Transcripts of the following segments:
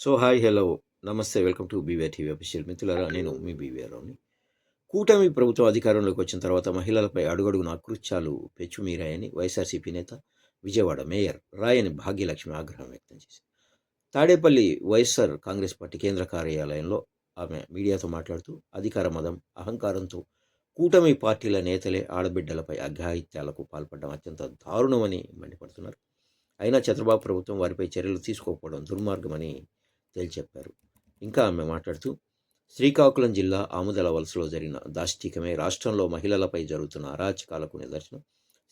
So hi hello. నమస్తే welcome to BVR TV official మిత్రులారా నేను మీ బీవీఆర్ రావుని. కూటమి ప్రభుత్వం అధికారంలోకి వచ్చిన తర్వాత మహిళలపై అడుగడుగున అకృత్యాలు పెచ్చుమీరాయని వైఎస్ఆర్సీపీ నేత విజయవాడ మేయర్ రాయని భాగ్యలక్ష్మి ఆగ్రహం వ్యక్తం చేశారు. తాడేపల్లి వైఎస్ఆర్ కాంగ్రెస్ పార్టీ కేంద్ర కార్యాలయంలో ఆమె మీడియాతో మాట్లాడుతూ అధికార మదం అహంకారంతో కూటమి పార్టీల నేతలే ఆడబిడ్డలపై అఘాయిత్యాలకు పాల్పడడం అత్యంత దారుణమని మండిపడుతున్నారు. అయినా చంద్రబాబు ప్రభుత్వం వారిపై చర్యలు తీసుకోకపోవడం దుర్మార్గమని తేల్చెప్పారు. ఇంకా ఆమె మాట్లాడుతూ శ్రీకాకుళం జిల్లా ఆముదల వలసలో జరిగిన దాష్టికమే రాష్ట్రంలో మహిళలపై జరుగుతున్న అరాచకాలకు నిదర్శనం.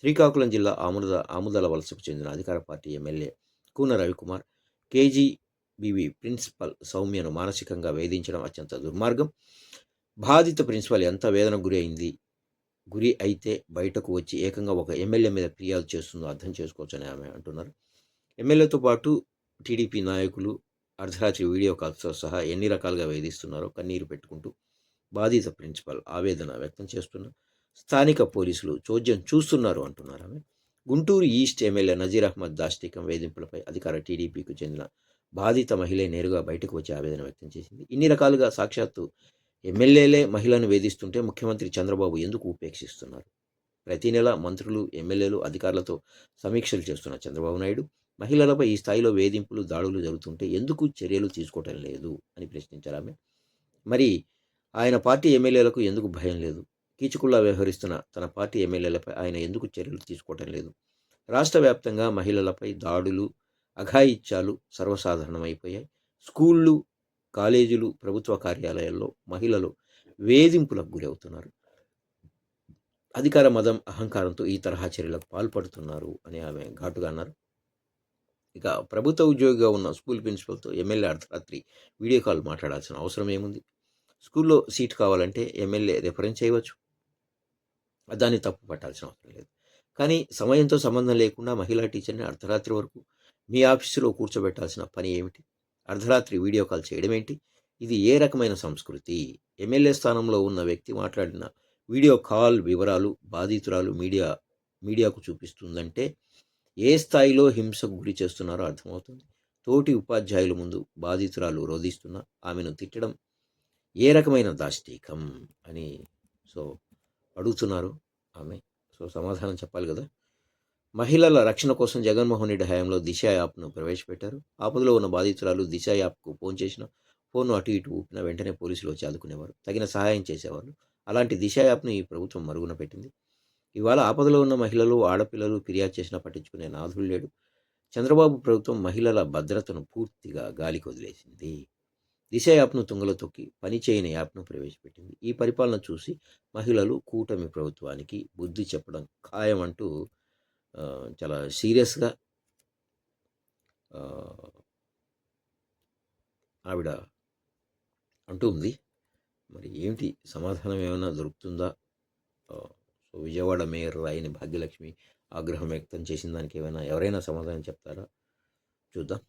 శ్రీకాకుళం జిల్లా ఆముద ఆముదల వలసకు చెందిన అధికార party MLA Koona Ravikumar KGBV principal సౌమ్యను మానసికంగా వేధించడం అత్యంత దుర్మార్గం. బాధిత ప్రిన్సిపల్ ఎంత వేదన గురి అయింది గురి అయితే బయటకు వచ్చి ఏకంగా ఒక ఎమ్మెల్యే మీద ఫిర్యాదు చేస్తుందో అర్థం చేసుకోవచ్చని ఆమె అంటున్నారు. ఎమ్మెల్యేతో పాటు టీడీపీ నాయకులు అర్ధరాత్రి వీడియో కాల్స్తో సహా ఎన్ని రకాలుగా వేధిస్తున్నారో కన్నీరు పెట్టుకుంటూ బాధిత ప్రిన్సిపల్ ఆవేదన వ్యక్తం చేస్తున్న స్థానిక పోలీసులు చోద్యం చూస్తున్నారు అంటున్నారు ఆమె. గుంటూరు ఈస్ట్ ఎమ్మెల్యే నజీర్ అహ్మద్ దాష్టికం వేధింపులపై అధికార టీడీపీకి చెందిన బాధిత మహిళే నేరుగా బయటకు వచ్చి ఆవేదన వ్యక్తం చేసింది. ఇన్ని రకాలుగా సాక్షాత్తు ఎమ్మెల్యేలే మహిళను వేధిస్తుంటే ముఖ్యమంత్రి చంద్రబాబు ఎందుకు ఉపేక్షిస్తున్నారు? ప్రతి నెల మంత్రులు ఎమ్మెల్యేలు అధికారులతో సమీక్షలు చేస్తున్న చంద్రబాబు నాయుడు మహిళలపై ఈ స్థాయిలో వేధింపులు దాడులు జరుగుతుంటే ఎందుకు చర్యలు తీసుకోవటం లేదు అని ప్రశ్నించారు ఆమె. మరి ఆయన పార్టీ ఎమ్మెల్యేలకు ఎందుకు భయం లేదు? కీచుకుల్లా వ్యవహరిస్తున్న తన పార్టీ ఎమ్మెల్యేలపై ఆయన ఎందుకు చర్యలు తీసుకోవటం లేదు? రాష్ట్ర వ్యాప్తంగా మహిళలపై దాడులు అఘాయిత్యాలు సర్వసాధారణమైపోయాయి. స్కూళ్ళు కాలేజీలు ప్రభుత్వ కార్యాలయాల్లో మహిళలు వేధింపులకు గురవుతున్నారు. అధికార మదం అహంకారంతో ఈ తరహా చర్యలకు పాల్పడుతున్నారు అని ఆమె ఘాటుగా అన్నారు. ఇక ప్రభుత్వ ఉద్యోగిగా ఉన్న స్కూల్ ప్రిన్సిపల్తో ఎమ్మెల్యే అర్ధరాత్రి వీడియో కాల్ మాట్లాడాల్సిన అవసరం ఏముంది? స్కూల్లో సీట్ కావాలంటే ఎమ్మెల్యే రిఫరెన్స్ చేయవచ్చు. దాన్ని తప్పు పట్టాల్సిన అవసరం లేదు. కానీ సమయంతో సంబంధం లేకుండా మహిళా టీచర్ని అర్ధరాత్రి వరకు మీ ఆఫీసులో కూర్చోబెట్టాల్సిన పని ఏమిటి? అర్ధరాత్రి వీడియో కాల్ చేయడం ఏంటి? ఇది ఏ రకమైన సంస్కృతి? ఎమ్మెల్యే స్థానంలో ఉన్న వ్యక్తి మాట్లాడిన వీడియో కాల్ వివరాలు బాధితురాలు మీడియా మీడియాకు చూపిస్తుందంటే ఏ స్థాయిలో హింసకు గురి చేస్తున్నారో అర్థమవుతుంది. తోటి ఉపాధ్యాయుల ముందు బాధితురాలు రోధిస్తున్న ఆమెను తిట్టడం ఏ రకమైన దాష్టీకం అని సో అడుగుతున్నారు ఆమె. సో సమాధానం చెప్పాలి కదా. మహిళల రక్షణ కోసం జగన్మోహన్ రెడ్డి హయాంలో దిశ యాప్ను ప్రవేశపెట్టారు. ఆపదలో ఉన్న బాధితురాలు దిశ యాప్కు ఫోన్ చేసిన ఫోన్ను అటు ఇటు ఊపిన వెంటనే పోలీసులు వచ్చి ఆదుకునేవారు. తగిన సహాయం చేసేవారు అలాంటి దిశ యాప్ను ఈ ప్రభుత్వం మరుగున పెట్టింది. ఇవాళ ఆపదలో ఉన్న మహిళలు ఆడపిల్లలు ఫిర్యాదు చేసినా పట్టించుకునే నాథుడు లేడు. చంద్రబాబు ప్రభుత్వం మహిళల భద్రతను పూర్తిగా గాలికి వదిలేసింది. దిశ యాప్ను తుంగలో తొక్కి పనిచేయని యాప్ను ప్రవేశపెట్టింది. ఈ పరిపాలన చూసి మహిళలు కూటమి ప్రభుత్వానికి బుద్ధి చెప్పడం ఖాయమంటూ అంటూ చాలా సీరియస్గా ఆవిడ అంటూ ఉంది. మరి ఏమిటి? సమాధానం ఏమైనా దొరుకుతుందా? విజయవాడ మేయర్ రాయని భాగ్యలక్ష్మి ఆగ్రహం వ్యక్తం చేసిన దానికి ఏమైనా ఎవరైనా సమాధానం చెప్తారా? చూద్దాం.